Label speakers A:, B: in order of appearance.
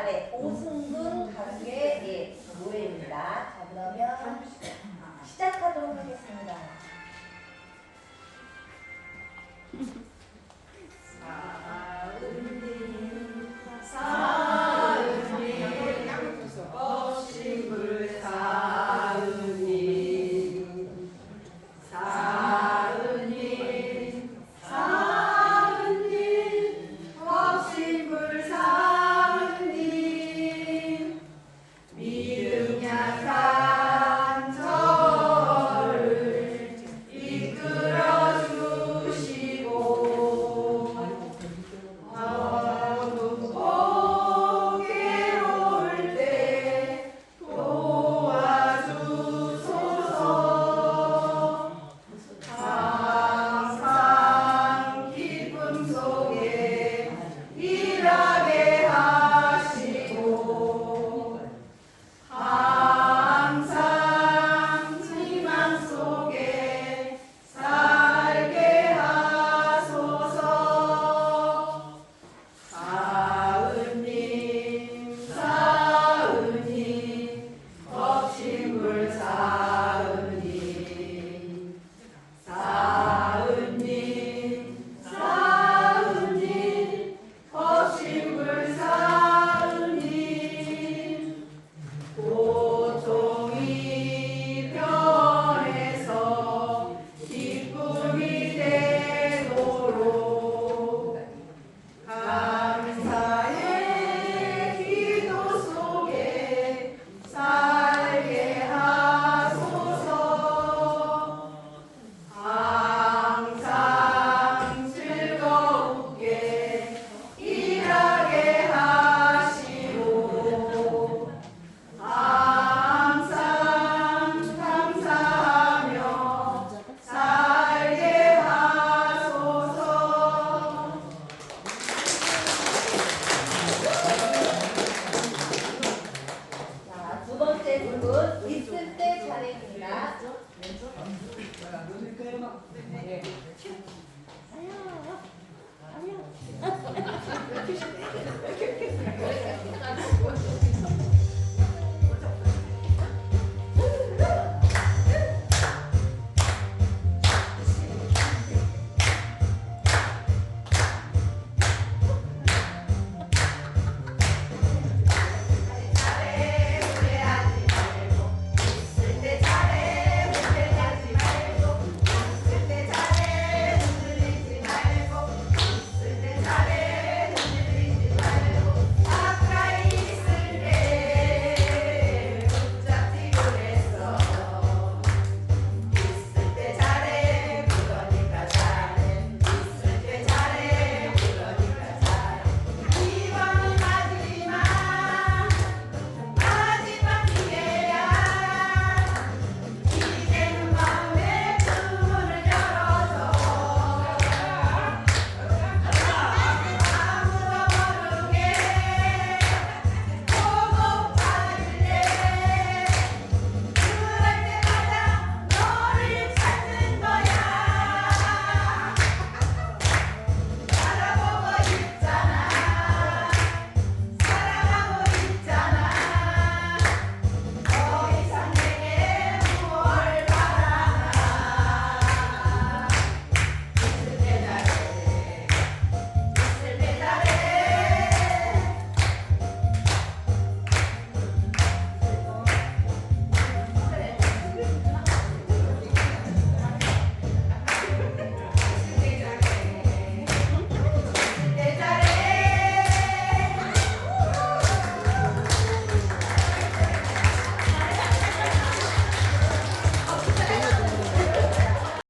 A: 사례 오승근 가수의 예, 노래입니다. 자 그러면 시작하도록 하겠습니다. 있을 때 차례입니다. 왼쪽? 왼쪽? 아,
B: 네. 네. 네.